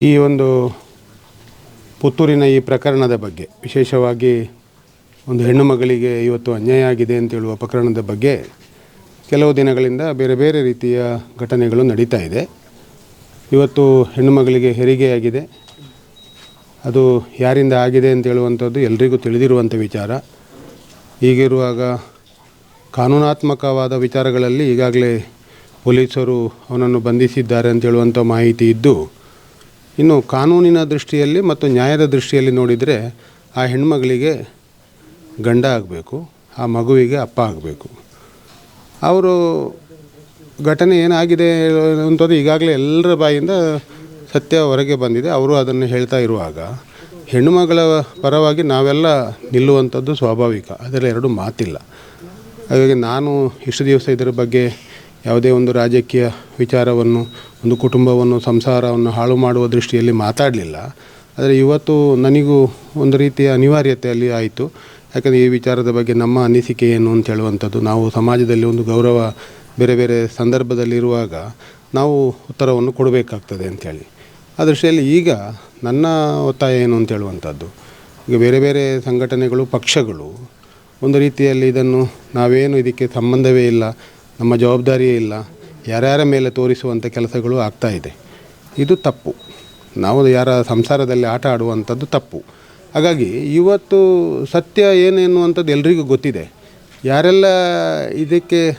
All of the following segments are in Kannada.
ಈ ಒಂದು ಪುತ್ತೂರಿನ ಈ ಪ್ರಕರಣದ ಬಗ್ಗೆ, ವಿಶೇಷವಾಗಿ ಒಂದು ಹೆಣ್ಣು ಮಗಳಿಗೆ ಇವತ್ತು ಅನ್ಯಾಯ ಆಗಿದೆ ಅಂತ ಹೇಳುವ ಪ್ರಕರಣದ ಬಗ್ಗೆ ಕೆಲವು ದಿನಗಳಿಂದ ಬೇರೆ ಬೇರೆ ರೀತಿಯ ಘಟನೆಗಳು ನಡೀತಾ ಇದೆ. ಇವತ್ತು ಹೆಣ್ಣು ಮಗಳಿಗೆ ಹೆರಿಗೆಯಾಗಿದೆ. ಅದು ಯಾರಿಂದ ಆಗಿದೆ ಅಂತ ಹೇಳುವಂಥದ್ದು ಎಲ್ರಿಗೂ ತಿಳಿದಿರುವಂಥ ವಿಚಾರ. ಹೀಗಿರುವಾಗ ಕಾನೂನಾತ್ಮಕವಾದ ವಿಚಾರಗಳಲ್ಲಿ ಈಗಾಗಲೇ ಪೊಲೀಸರು ಅವನನ್ನು ಬಂಧಿಸಿದ್ದಾರೆ ಅಂತ ಹೇಳುವಂಥ ಮಾಹಿತಿ ಇದ್ದು ಇನ್ನು ಕಾನೂನಿನ ದೃಷ್ಟಿಯಲ್ಲಿ ಮತ್ತು ನ್ಯಾಯದ ದೃಷ್ಟಿಯಲ್ಲಿ ನೋಡಿದರೆ ಆ ಹೆಣ್ಮಗಳಿಗೆ ಗಂಡ ಆಗಬೇಕು, ಆ ಮಗುವಿಗೆ ಅಪ್ಪ ಆಗಬೇಕು. ಅವರು ಘಟನೆ ಏನಾಗಿದೆ ಅಂತದ್ದು ಈಗಾಗಲೇ ಎಲ್ಲರ ಬಾಯಿಂದ ಸತ್ಯ ಹೊರಗೆ ಬಂದಿದೆ. ಅವರು ಅದನ್ನು ಹೇಳ್ತಾ ಇರುವಾಗ, ಹೆಣ್ಣುಮಗಳ ಪರವಾಗಿ ನಾವೆಲ್ಲ ನಿಲ್ಲುವಂಥದ್ದು ಸ್ವಾಭಾವಿಕ ಅದರಲ್ಲಿ ಎರಡು ಮಾತಿಲ್ಲ. ಹಾಗಾಗಿ ನಾನು ಇಷ್ಟು ದಿವಸ ಇದರ ಬಗ್ಗೆ ಯಾವುದೇ ಒಂದು ರಾಜಕೀಯ ವಿಚಾರವನ್ನು, ಒಂದು ಕುಟುಂಬವನ್ನು, ಸಂಸಾರವನ್ನು ಹಾಳು ಮಾಡುವ ದೃಷ್ಟಿಯಲ್ಲಿ ಮಾತಾಡಲಿಲ್ಲ. ಆದರೆ ಇವತ್ತು ನನಗೂ ಒಂದು ರೀತಿಯ ಅನಿವಾರ್ಯತೆ ಅಲ್ಲಿ ಆಯಿತು. ಯಾಕಂದರೆ ಈ ವಿಚಾರದ ಬಗ್ಗೆ ನಮ್ಮ ಅನಿಸಿಕೆ ಏನು ಅಂತ ಹೇಳುವಂಥದ್ದು, ನಾವು ಸಮಾಜದಲ್ಲಿ ಒಂದು ಗೌರವ ಬೇರೆ ಬೇರೆ ಸಂದರ್ಭದಲ್ಲಿರುವಾಗ ನಾವು ಉತ್ತರವನ್ನು ಕೊಡಬೇಕಾಗ್ತದೆ ಅಂಥೇಳಿ ಆ ದೃಷ್ಟಿಯಲ್ಲಿ ಈಗ ನನ್ನ ಒತ್ತಾಯ ಏನು ಅಂತ ಹೇಳುವಂಥದ್ದು, ಈಗ ಬೇರೆ ಬೇರೆ ಸಂಘಟನೆಗಳು, ಪಕ್ಷಗಳು ಒಂದು ರೀತಿಯಲ್ಲಿ ಇದನ್ನು ನಾವೇನು ಇದಕ್ಕೆ ಸಂಬಂಧವೇ ಇಲ್ಲ ನಮ್ಮ ಜವಾಬ್ದಾರಿಯೇ ಇಲ್ಲ. ಯಾರ್ಯಾರ ಮೇಲೆ ತೋರಿಸುವಂಥ ಕೆಲಸಗಳು ಆಗ್ತಾ ಇದೆ. ಇದು ತಪ್ಪು. ನಾವು ಯಾರ ಸಂಸಾರದಲ್ಲಿ ಆಟ ಆಡುವಂಥದ್ದು ತಪ್ಪು. ಹಾಗಾಗಿ ಇವತ್ತು ಸತ್ಯ ಏನು ಎನ್ನುವಂಥದ್ದು ಎಲ್ರಿಗೂ ಗೊತ್ತಿದೆ. ಯಾರೆಲ್ಲ ಇದಕ್ಕೆ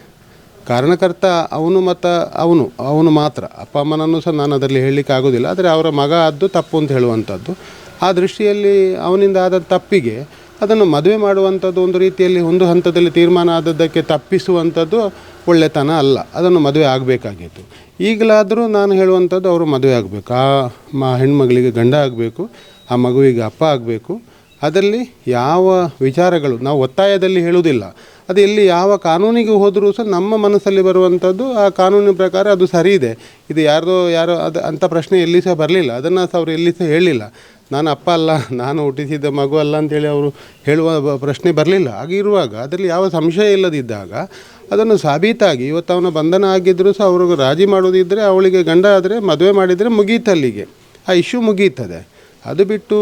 ಕಾರಣಕರ್ತ ಅವನು ಮತ್ತು ಅವನು ಅವನು ಮಾತ್ರ. ಅಪ್ಪ ಅಮ್ಮನನ್ನು ಸಹ ನಾನು ಅದರಲ್ಲಿ ಹೇಳಲಿಕ್ಕೆ ಆಗೋದಿಲ್ಲ. ಆದರೆ ಅವರ ಮಗ ಆದ್ದು ತಪ್ಪು ಅಂತ ಹೇಳುವಂಥದ್ದು. ಆ ದೃಷ್ಟಿಯಲ್ಲಿ ಅವನಿಂದ ಆದ ತಪ್ಪಿಗೆ ಅದನ್ನು ಮದುವೆ ಮಾಡುವಂಥದ್ದು ಒಂದು ರೀತಿಯಲ್ಲಿ ಒಂದು ಹಂತದಲ್ಲಿ ತೀರ್ಮಾನ ಆದದ್ದಕ್ಕೆ ತಪ್ಪಿಸುವಂಥದ್ದು ಒಳ್ಳೆತನ ಅಲ್ಲ. ಅದನ್ನು ಮದುವೆ ಆಗಬೇಕಾಗಿತ್ತು ಈಗಲಾದರೂ ನಾನು ಹೇಳುವಂಥದ್ದು ಅವರು ಮದುವೆ ಆಗಬೇಕು. ಆ ಮ ಹೆಣ್ಮಗಳಿಗೆ ಗಂಡ ಆಗಬೇಕು, ಆ ಮಗುವಿಗೆ ಅಪ್ಪ ಆಗಬೇಕು. ಅದರಲ್ಲಿ ಯಾವ ವಿಚಾರಗಳು, ನಾವು ಒತ್ತಾಯದಲ್ಲಿ ಹೇಳುವುದಿಲ್ಲ. ಅದು ಎಲ್ಲಿ ಯಾವ ಕಾನೂನಿಗೆ ಹೋದರೂ ಸಹ ನಮ್ಮ ಮನಸ್ಸಲ್ಲಿ ಬರುವಂಥದ್ದು ಆ ಕಾನೂನಿನ ಪ್ರಕಾರ ಅದು ಸರಿ ಇದೆ. ಇದು ಯಾರದೋ ಯಾರೋ ಅದು ಅಂಥ ಪ್ರಶ್ನೆ ಎಲ್ಲಿ ಸಹ ಬರಲಿಲ್ಲ. ಅದನ್ನು ಸಹ ಅವರು ಎಲ್ಲಿ ಸಹ ಹೇಳಲಿಲ್ಲ ನಾನು ಅಪ್ಪ ಅಲ್ಲ, ನಾನು ಹುಟ್ಟಿಸಿದ್ದ ಮಗು ಅಲ್ಲ ಅಂತೇಳಿ ಅವರು ಹೇಳುವ ಪ್ರಶ್ನೆ ಬರಲಿಲ್ಲ. ಹಾಗಿರುವಾಗ ಅದರಲ್ಲಿ ಯಾವ ಸಂಶಯ ಇಲ್ಲದಿದ್ದಾಗ ಅದನ್ನು ಸಾಬೀತಾಗಿ ಇವತ್ತು ಅವನ ಬಂಧನ ಆಗಿದ್ದರೂ ಸಹ ಅವ್ರಿಗೆ ರಾಜಿ ಮಾಡೋದಿದ್ದರೆ ಅವಳಿಗೆ ಗಂಡ ಆದರೆ ಮದುವೆ ಮಾಡಿದರೆ ಮುಗೀತಲ್ಲಿಗೆ. ಆ ಇಶ್ಯೂ ಮುಗೀತದೆ. ಅದು ಬಿಟ್ಟು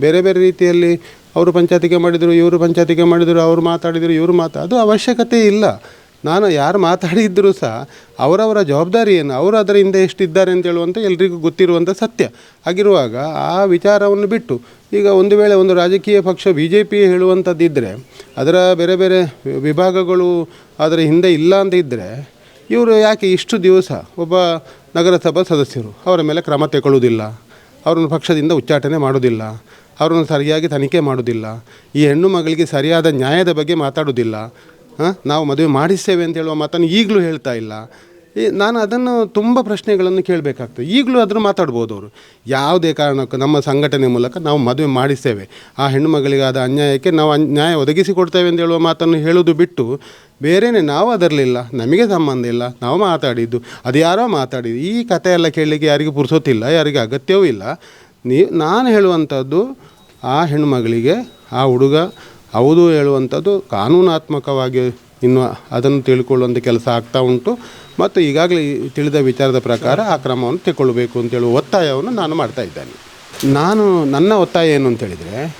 ಬೇರೆ ಬೇರೆ ರೀತಿಯಲ್ಲಿ ಅವರು ಪಂಚಾಯತಿಗೆ ಮಾಡಿದರು, ಇವರು ಪಂಚಾಯತಿಗೆ ಮಾಡಿದರು, ಅವರು ಮಾತಾಡಿದರು, ಇವರು ಮಾತಾ, ಅದು ಅವಶ್ಯಕತೆ ಇಲ್ಲ. ನಾನು ಯಾರು ಮಾತಾಡಿದ್ದರೂ ಸಹ ಅವರವರ ಜವಾಬ್ದಾರಿ ಏನು ಅವರು ಅದರ ಹಿಂದೆ ಎಷ್ಟಿದ್ದಾರೆ ಅಂತ ಹೇಳುವಂಥ ಎಲ್ರಿಗೂ ಗೊತ್ತಿರುವಂಥ ಸತ್ಯ. ಆಗಿರುವಾಗ ಆ ವಿಚಾರವನ್ನು ಬಿಟ್ಟು, ಈಗ ಒಂದು ವೇಳೆ ಒಂದು ರಾಜಕೀಯ ಪಕ್ಷ ಬಿ ಜೆ ಪಿ ಹೇಳುವಂಥದ್ದಿದ್ದರೆ ಅದರ ಬೇರೆ ಬೇರೆ ವಿಭಾಗಗಳು ಅದರ ಹಿಂದೆ ಇಲ್ಲ ಅಂತ ಇದ್ದರೆ ಇವರು ಯಾಕೆ ಇಷ್ಟು ದಿವಸ ಒಬ್ಬ ನಗರಸಭಾ ಸದಸ್ಯರು ಅವರ ಮೇಲೆ ಕ್ರಮ ತಗೊಳ್ಳುವುದಿಲ್ಲ ಅವರನ್ನು ಪಕ್ಷದಿಂದ ಉಚ್ಚಾಟನೆ ಮಾಡೋದಿಲ್ಲ ಅವರನ್ನು ಸರಿಯಾಗಿ ತನಿಖೆ ಮಾಡೋದಿಲ್ಲ ಈ ಹೆಣ್ಣು ಮಗಳಿಗೆ ಸರಿಯಾದ ನ್ಯಾಯದ ಬಗ್ಗೆ ಮಾತಾಡೋದಿಲ್ಲ ನಾವು ಮದುವೆ ಮಾಡಿಸ್ತೇವೆ ಅಂತ ಹೇಳುವ ಮಾತನ್ನು ಈಗಲೂ ಹೇಳ್ತಾ ಇಲ್ಲ. ನಾನು ಅದನ್ನು ತುಂಬ ಪ್ರಶ್ನೆಗಳನ್ನು ಕೇಳಬೇಕಾಗ್ತದೆ. ಈಗಲೂ ಅದ್ರ ಮಾತಾಡ್ಬೋದು ಅವರು. ಯಾವುದೇ ಕಾರಣಕ್ಕೂ ನಮ್ಮ ಸಂಘಟನೆ ಮೂಲಕ ನಾವು ಮದುವೆ ಮಾಡಿಸ್ತೇವೆ. ಆ ಹೆಣ್ಣು ಮಗಳಿಗಾದ ಅನ್ಯಾಯಕ್ಕೆ ನಾವು ಅನ್ಯಾಯ ನ್ಯಾಯ ಒದಗಿಸಿ ಕೊಡ್ತೇವೆ ಅಂತ ಹೇಳುವ ಮಾತನ್ನು ಹೇಳೋದು ಬಿಟ್ಟು ಬೇರೆಯೇ ನಾವು ಅದರಲಿಲ್ಲ ನಮಗೆ ಸಂಬಂಧ ಇಲ್ಲ. ನಾವು ಮಾತಾಡಿದ್ದು. ಅದು ಯಾರೋ ಮಾತಾಡಿದ್ದು. ಈ ಕಥೆ ಎಲ್ಲ ಕೇಳಲಿಕ್ಕೆ ಯಾರಿಗೂ ಪುರ್ಸೋತಿಲ್ಲ ಯಾರಿಗೆ ಅಗತ್ಯವೂ ಇಲ್ಲ. ನೀ, ನಾನು ಹೇಳುವಂಥದ್ದು ಆ ಹೆಣ್ಣುಮಗಳಿಗೆ, ಆ ಹುಡುಗ ಹೌದು ಹೇಳುವಂಥದ್ದು ಕಾನೂನಾತ್ಮಕವಾಗಿ ಇನ್ನು ಅದನ್ನು ತಿಳ್ಕೊಳ್ಳುವಂಥ ಕೆಲಸ ಆಗ್ತಾ ಉಂಟು. ಮತ್ತು ಈಗಾಗಲೇ ತಿಳಿದ ವಿಚಾರದ ಪ್ರಕಾರ ಆ ಕ್ರಮವನ್ನು ತಗೊಳ್ಬೇಕು ಅಂತೇಳುವ ಒತ್ತಾಯವನ್ನು ನಾನು ಮಾಡ್ತಾ ಇದ್ದೇನೆ. ನಾನು ನನ್ನ ಒತ್ತಾಯ ಏನು ಅಂತೇಳಿದರೆ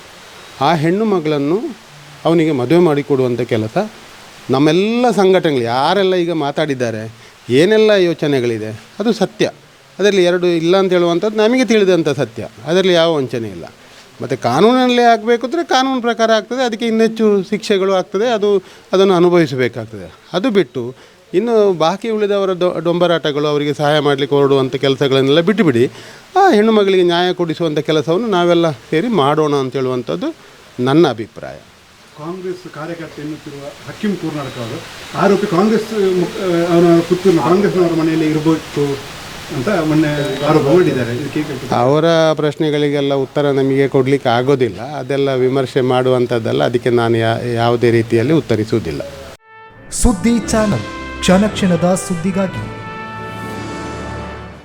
ಆ ಹೆಣ್ಣು ಮಗಳನ್ನು ಅವನಿಗೆ ಮದುವೆ ಮಾಡಿಕೊಡುವಂಥ ಕೆಲಸ ನಮ್ಮೆಲ್ಲ ಸಂಘಟನೆಗಳು, ಯಾರೆಲ್ಲ ಈಗ ಮಾತಾಡಿದ್ದಾರೆ, ಏನೆಲ್ಲ ಯೋಚನೆಗಳಿದೆ, ಅದು ಸತ್ಯ. ಅದರಲ್ಲಿ ಎರಡು ಇಲ್ಲ ಅಂತ ಹೇಳುವಂಥದ್ದು ನಮಗೆ ತಿಳಿದಂಥ ಸತ್ಯ. ಅದರಲ್ಲಿ ಯಾವ ವಂಚನೆ ಇಲ್ಲ. ಮತ್ತು ಕಾನೂನಲ್ಲೇ ಆಗಬೇಕು ಅಂದರೆ ಕಾನೂನು ಪ್ರಕಾರ ಆಗ್ತದೆ, ಅದಕ್ಕೆ ಇನ್ನೆಚ್ಚು ಶಿಕ್ಷೆಗಳು ಆಗ್ತದೆ, ಅದು ಅದನ್ನು ಅನುಭವಿಸಬೇಕಾಗ್ತದೆ. ಅದು ಬಿಟ್ಟು ಇನ್ನು ಬಾಕಿ ಉಳಿದವರ ಡೊಂಬರಾಟಗಳು ಅವರಿಗೆ ಸಹಾಯ ಮಾಡಲಿಕ್ಕೆ ಹೊರಡುವಂಥ ಕೆಲಸಗಳನ್ನೆಲ್ಲ ಬಿಟ್ಟುಬಿಡಿ. ಆ ಹೆಣ್ಣು ಮಗಳಿಗೆ ನ್ಯಾಯ ಕೊಡಿಸುವಂಥ ಕೆಲಸವನ್ನು ನಾವೆಲ್ಲ ಸೇರಿ ಮಾಡೋಣ ಅಂತ ಹೇಳುವಂಥದ್ದು ನನ್ನ ಅಭಿಪ್ರಾಯ. ಕಾಂಗ್ರೆಸ್ ಕಾರ್ಯಕರ್ತ ಎನ್ನುತ್ತಿರುವ ಹಕ್ಕಿಂ ಕೂರ್ನಾಟಕ ಅವರು ಆರೋಪಿ ಕಾಂಗ್ರೆಸ್ ಅವನ ಪುತ್ತೂರಿನ ಕಾಂಗ್ರೆಸ್ನವರ ಮನೆಯಲ್ಲಿ ಇರಬೇಕು ಅಂತ ಮೊನ್ನೆ ಆರೋಪ ಮಾಡಿದ್ದಾರೆ. ಇದಕ್ಕೆ ಅವರ ಪ್ರಶ್ನೆಗಳಿಗೆಲ್ಲ ಉತ್ತರ ನಮಗೆ ಕೊಡಲಿಕ್ಕೆ ಆಗೋದಿಲ್ಲ. ಅದೆಲ್ಲ ವಿಮರ್ಶೆ ಮಾಡುವಂಥದ್ದಲ್ಲ. ಅದಕ್ಕೆ ನಾನು ಯಾ ಯಾವುದೇ ರೀತಿಯಲ್ಲಿ ಉತ್ತರಿಸುವುದಿಲ್ಲ. ಸುದ್ದಿ ಚಾನಲ್. ಕ್ಷಣ ಕ್ಷಣದ ಸುದ್ದಿಗಾಗಿ